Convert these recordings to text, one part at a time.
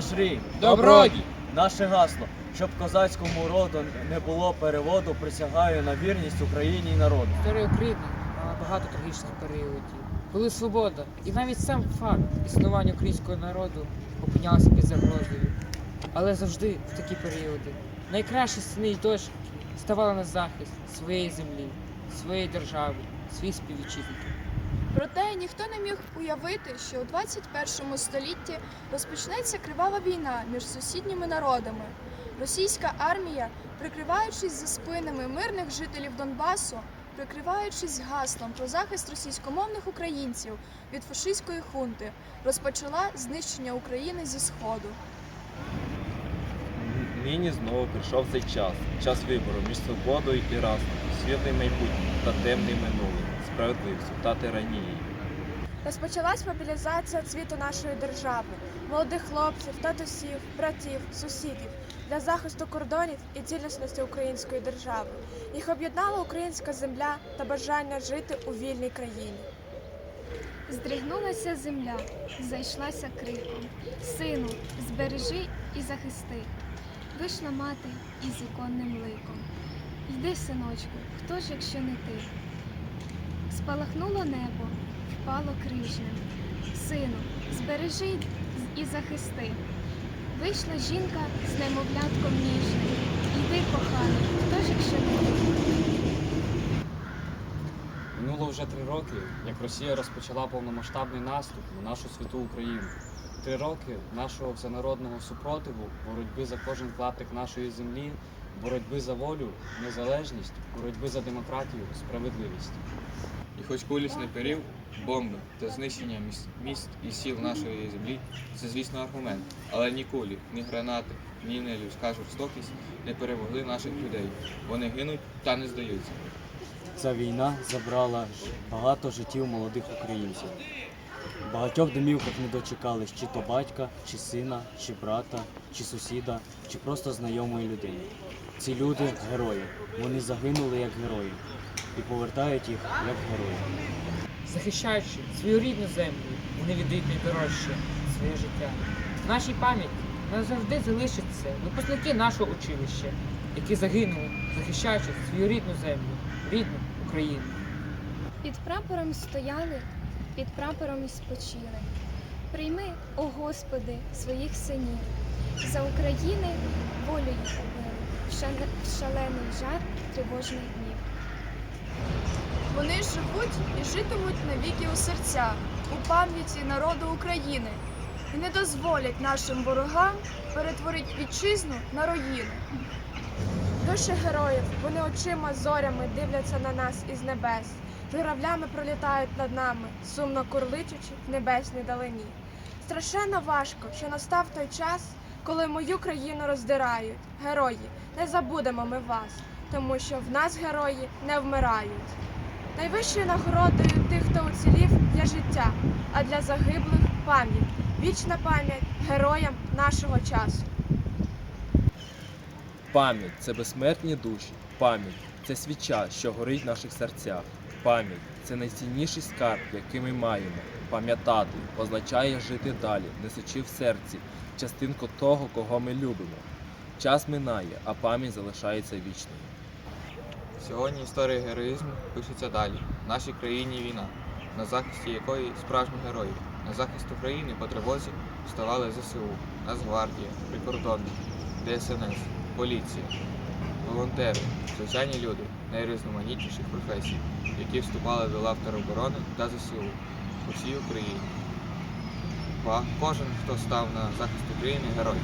Андрій, Добродій! Наше гасло, щоб козацькому роду не було переводу, присягаю на вірність Україні і народу. Історія України мала багато трагічних періодів, коли свобода і навіть сам факт існування українського народу опинялися під загрозою. Але завжди в такі періоди найкращі сини й дочки ставали на захист своєї землі, своєї держави, своїх співвітчизників. Проте ніхто не міг уявити, що у 21 столітті розпочнеться кривава війна між сусідніми народами. Російська армія, прикриваючись за спинами мирних жителів Донбасу, прикриваючись гаслом про захист російськомовних українців від фашистської хунти, розпочала знищення України зі сходу. Нині знову прийшов цей час, час вибору між свободою і растом, світлим майбутнім та темним минулим, справедливістю та тиранією. Розпочалась мобілізація цвіту нашої держави, молодих хлопців, татусів, братів, сусідів для захисту кордонів і цілісності української держави. Їх об'єднала українська земля та бажання жити у вільній країні. Здригнулася земля, зайшлася криком. Сину, збережи і захисти. Вийшла мати із іконним ликом. Йди, синочку, хто ж, якщо не ти? Спалахнуло небо, впало крижнем. Сину, збережи і захисти. Вийшла жінка з немовлятком ніжним. Йди, коханий, хто ж, якщо не? Минуло вже три роки, як Росія розпочала повномасштабний наступ на нашу святу Україну. Три роки нашого всенародного супротиву, боротьби за кожен клаптик нашої землі, боротьби за волю, незалежність, боротьби за демократію, справедливість. І хоч куліс не перів, бомби та знищення міс- міст і сіл нашої землі це, звісно, аргумент. Але ні кулі, ні гранати, ні нелюдська жорстокість не перемогли наших людей. Вони гинуть та не здаються. Ця війна забрала багато життів молодих українців. Багатьох домівках не дочекались чи то батька, чи сина, чи брата, чи сусіда, чи просто знайомої людини. Ці люди герої. Вони загинули як герої і повертають їх як герої. Захищаючи свою рідну землю, вони віддають найдорожче своє життя. В нашій пам'яті назавжди залишаться випускники нашого училища, які загинули, захищаючи свою рідну землю, рідну Україну. Під прапором стояли, під прапором і спочили. Прийми, о Господи, своїх синів, за України волю їх убили, в шалений жар тривожних днів. Вони живуть і житимуть навіки у серцях, у пам'яті народу України і не дозволять нашим ворогам перетворити вітчизну на руїни. Душі героїв, вони очима зорями дивляться на нас із небес. Журавлями пролітають над нами, сумно курличучи в небесній далині. Страшенно важко, що настав той час, коли мою країну роздирають. Герої, не забудемо ми вас, тому що в нас герої не вмирають. Найвищою нагородою тих, хто уцілів, є життя, а для загиблих пам'ять. Вічна пам'ять героям нашого часу. Пам'ять це безсмертні душі. Пам'ять це свіча, що горить в наших серцях. Пам'ять це найцінніший скарб, який ми маємо. Пам'ятати означає жити далі, несучи в серці частинку того, кого ми любимо. Час минає, а пам'ять залишається вічною. Сьогодні історія героїзму пишеться далі. В нашій країні війна, на захисті якої справжні герої. На захист України по тривозі вставали ЗСУ, Нацгвардія, прикордонники, ДСНС, поліція, волонтери, звичайні люди найрізноманітніших професій, які вступали до лав тероборони та ЗСУ по всій Україні. Ба- Кожен, хто став на захист України, герой.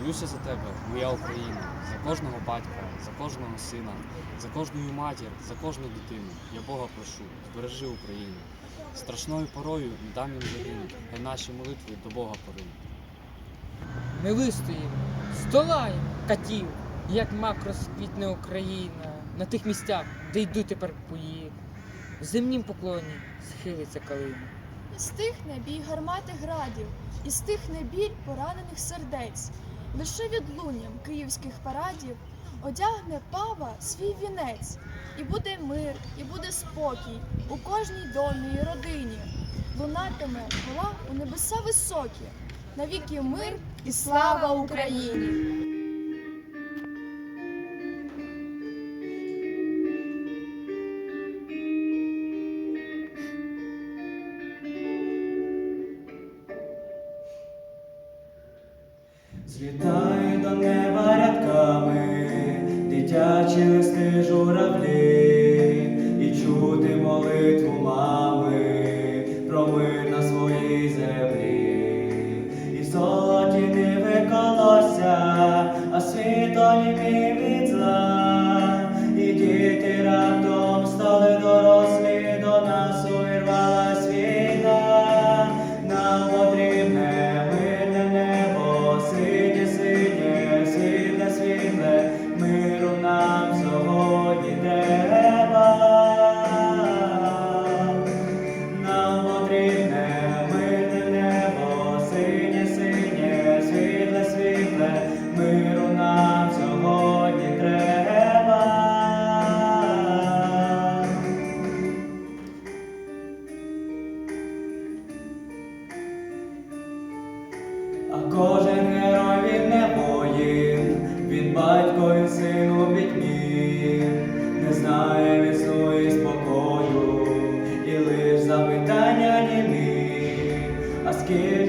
Молюся за тебе, моя Україна, за кожного батька, за кожного сина, за кожну матір, за кожну дитину. Я Бога прошу, збережи Україну. Страшною порою не дам їм загинути, хай наші молитви до Бога поринуть. Ми вистоїмо, здолаємо катів, як мак розквітне Україна на тих місцях, де йдуть тепер бої, в земнім поклоні схилиться калина. І стихне бій гармати градів, і стихне біль поранених сердець, лише відлунням київських парадів одягне пава свій вінець, і буде мир, і буде спокій у кожній домі і родині. Лунатиме гола у небеса високі, навіки мир і слава Україні. Злітаю до неба рядками, дитячі листи журавлі, і чути молитву мами, про мир на своїй землі, і золоті не виколося, а світло німі. give.